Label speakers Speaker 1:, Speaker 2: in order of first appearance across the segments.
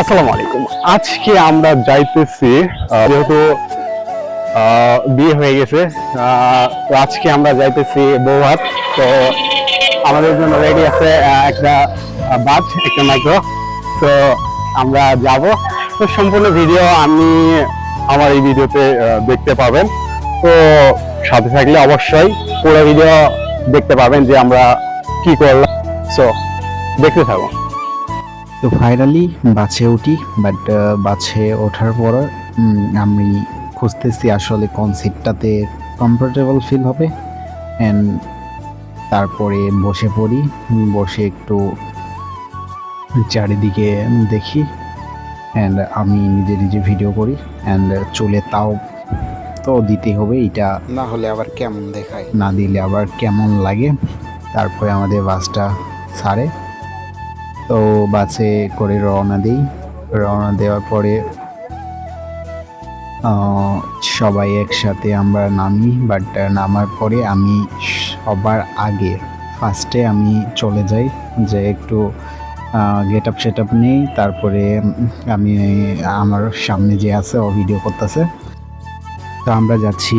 Speaker 1: আসসালামু আলাইকুম। আজকে আমরা যাইতেছি যেহেতু বিয়ে হয়ে গেছে তো আজকে আমরা যাইতেছি বৌহাট তো আমাদের জন্য রেডি আছে একটা বাস একটা মাইক্রো তো আমরা যাব। তো সম্পূর্ণ ভিডিও আমি আমার এই ভিডিওতে দেখতে পাবেন। তো সাথে থাকলে অবশ্যই পুরো ভিডিও দেখতে পাবেন যে আমরা কি করলাম। সো দেখতে থাকুন।
Speaker 2: তো ফাইনালি বাসে উঠি বাট বাসে ওঠার পর আমি খুঁজতেছি আসলে কোন সিটটাতে কমফোর্টেবল ফিল হবে অ্যান্ড তারপরে বসে পড়ি বসে একটু চারিদিকে দেখি অ্যান্ড আমি নিজে নিজে ভিডিও করি অ্যান্ড চলে তাও তো দিতে হবে এটা
Speaker 3: না হলে আবার কেমন দেখায়?
Speaker 2: না দিলে আবার কেমন লাগে তারপরে আমাদের বাসটা ছাড়ে তো বাসে করে রওনা দিই। রওনা দেওয়ার পরে সবাই একসাথে আমরা নামি বাট নামার পরে আমি সবার আগে ফার্স্টে আমি চলে যাই, যে একটু গেট আপ সেট আপ নেই, তারপরে আমি, আমার সামনে যে আছে, ও ভিডিও করতেছে। তো আমরা যাচ্ছি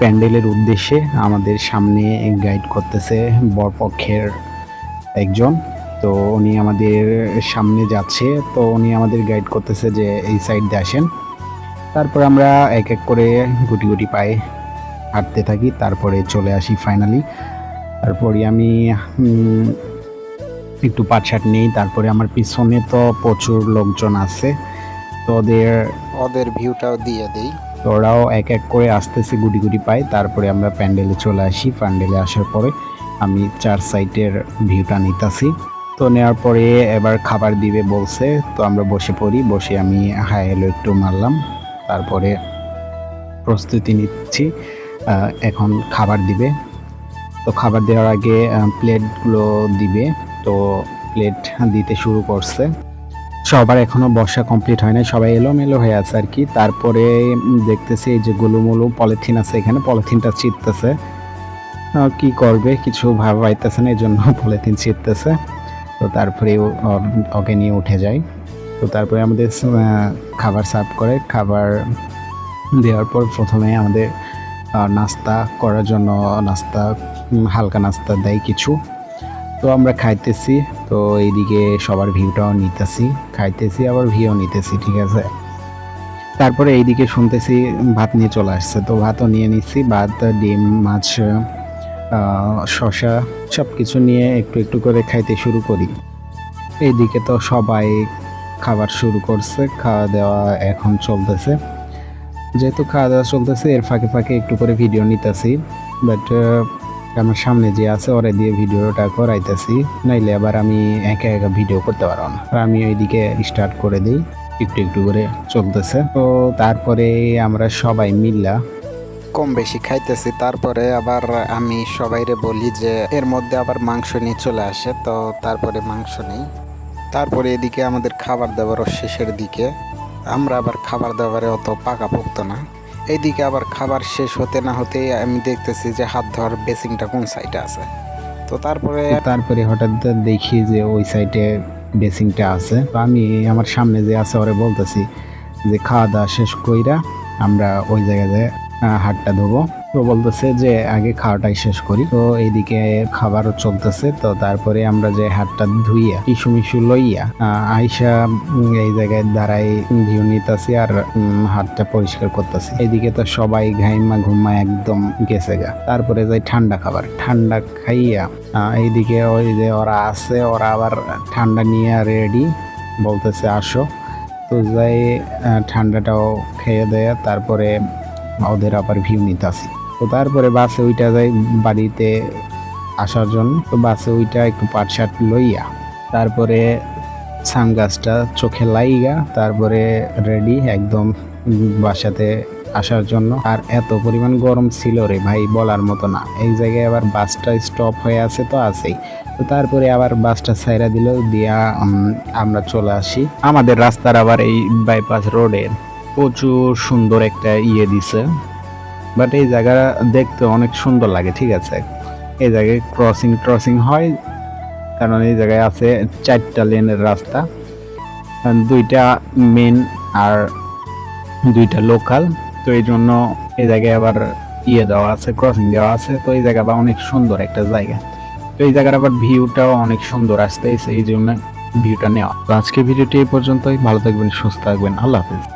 Speaker 2: প্যান্ডেলের উদ্দেশ্যে, আমাদের সামনে গাইড করতেছে বরপক্ষের একজন। তো উনি আমাদের সামনে যাচ্ছে। তো উনি আমাদের গাইড করতেছে যে এই সাইড দিয়ে আসেন। তারপর আমরা এক এক করে গুটি গুটি পায়ে হাঁটতে থাকি। তারপরে চলে আসি ফাইনালি তারপরে আমি একটু পাটশাট নেই। তারপরে আমার পিছনে তো প্রচুর লোকজন আছে। তো ওদের
Speaker 3: ওদের ভিউটাও দিয়ে দেই।
Speaker 2: তো ওরাও এক এক করে আসতেছে গুটি গুটি পায়। তারপরে আমরা প্যান্ডেলে চলে আসি। প্যান্ডেলে আসার পরে আমি চার সাইটের ভিউটা নিতেছি। তো নেওয়ার পরে এবার খাবার দিবে বলছে। তো আমরা বসে পড়ি বসে আমি হাই হ্যালো একটু মারলাম। তারপরে প্রস্তুতি নিচ্ছি। এখন খাবার দিবে। তো খাবার দেওয়ার আগে প্লেটগুলো দিবে। তো প্লেট দিতে শুরু করছে। সবার এখনও বর্ষা কমপ্লিট হয় নাই। সবাই এলোমেলো হয়ে আছে আর কি। তারপরে দেখতেছি এই যে গুলুমুলু পলিথিন আছে এখানে। পলিথিনটা ছিটতেছে। আহ, কি করবে? কিছু ভাব পাইতেছে না এই জন্য পলিথিন ছিটতেছে। তো তারপরে ওকে নিয়ে উঠে যায়। তো তারপরে আমাদের খাবার সার্ভ করে। খাবার দেওয়ার পর প্রথমে আমাদের নাস্তা করার জন্য নাস্তা হালকা নাস্তা দেয় কিছু। তো আমরা খাইতেছি। তো এইদিকে সবার ভিউটাও নিতেছি। খাইতেছি, আবার ভিউ নিতেছি, ঠিক আছে? তারপরে এইদিকে শুনতেছি ভাত নিয়ে চলে আসছে। তো ভাতও নিয়ে নিচ্ছি। ভাত, ডিম, মাছ শসা সব কিছু নিয়ে একটু একটু করে খাইতে শুরু করি। এইদিকে তো সবাই খাবার শুরু করছে, খাওয়া দাওয়া এখন চলতেছে। যেহেতু খাওয়া দাওয়া চলতেছে, এর ফাঁকে ফাঁকে একটু করে ভিডিও নিতেছি। বাট আমার সামনে যে আছে, ওরা দিয়ে ভিডিওটা করাইতেছি। নাইলে আবার আমি একা একা ভিডিও করতে পারব না। আর আমি ওইদিকে স্টার্ট করে দিই, একটু একটু করে চলতেছে। তো তারপরে আমরা সবাই মিল্লা
Speaker 3: কম বেশি খাইতেছি, তারপরে আবার আমি সবাইরে বলি যে এর মধ্যে আবার মাংস নিয়ে চলে আসে, তো তারপরে মাংস নেই। তারপরে এদিকে আমাদের খাবার দাবারও শেষের দিকে। আমরা আবার খাবার দাবারে অত পাকাপোক্ত না। এইদিকে আবার খাবার শেষ হতে না হতেই আমি দেখতেছি যে হাত ধোয়ার বেসিংটা কোন সাইডে আছে। তো তারপরে
Speaker 2: তারপরে হঠাৎ দেখি যে ওই সাইডে বেসিংটা আছে। আমি আমার সামনে যে আছে, ওরে বলতেছি যে খাওয়া দাওয়া শেষ কইরা আমরা ওই জায়গায় হাটটা ধোবো। তো বলতেছে যে আগে খাওয়াটাই শেষ করি। তো এইদিকে খাবারও চলতেছে। তো তারপরে আমরা যে হাটটা ধুইয়া, টিসু মিসু লইয়া আইসা এই জায়গায় দাঁড়াই ভিউ নিতেছি আর হাতটা পরিষ্কার করতেছি। এইদিকে তো সবাই ঘাইমা ঘুমা একদম গেছে গা। তারপরে যাই ঠান্ডা খাবার। ঠান্ডা খাইয়া এইদিকে ওই যে ওরা আছে, ওরা আবার ঠান্ডা নিয়ে রেডি। বলতেছে আসো। তো যাই ঠান্ডাটাও খেয়ে দেয়। তারপরে ওদের আবার ভিউ নিতাছি। তো তারপরে বাসে ওইটা যাই বাড়িতে আসার জন্য, তো বাসে ওইটা একটু পাট শার্ট লইয়া, তারপরে সান গাছটা চোখে লাইগা, তারপরে রেডি একদম বাসাতে আসার জন্য। আর এত পরিমাণ গরম ছিল রে ভাই, বলার মতো না। এই জায়গায় আবার বাসটা স্টপ হয়ে আছে তো আছেই। তো তারপরে আবার বাসটা ছাইরা দিল, দিয়া আমরা চলে আসি। আমাদের রাস্তার আবার এই বাইপাস রোডের প্রচুর সুন্দর একটা ইয়ে দিছে। বাট এই জায়গা দেখতে অনেক সুন্দর লাগে, ঠিক আছে? এই জায়গায় ক্রসিং ট্রসিং হয়, কারণ এই জায়গায় আছে চারটা লেনের রাস্তা। দুইটা মেন আর দুইটা লোকাল তো এই জন্য এই জায়গায় আবার ইয়ে দেওয়া আছে ক্রসিং দেওয়া আছে। তো এই জায়গাটা অনেক সুন্দর একটা জায়গা। তো এই জায়গার আবার ভিউটাও অনেক সুন্দর আসতে এই জন্য ভিউটা নেওয়া। তো আজকে ভিডিওটি এই পর্যন্তই। ভালো থাকবেন, সুস্থ থাকবেন। আল্লাহ হাফিজ।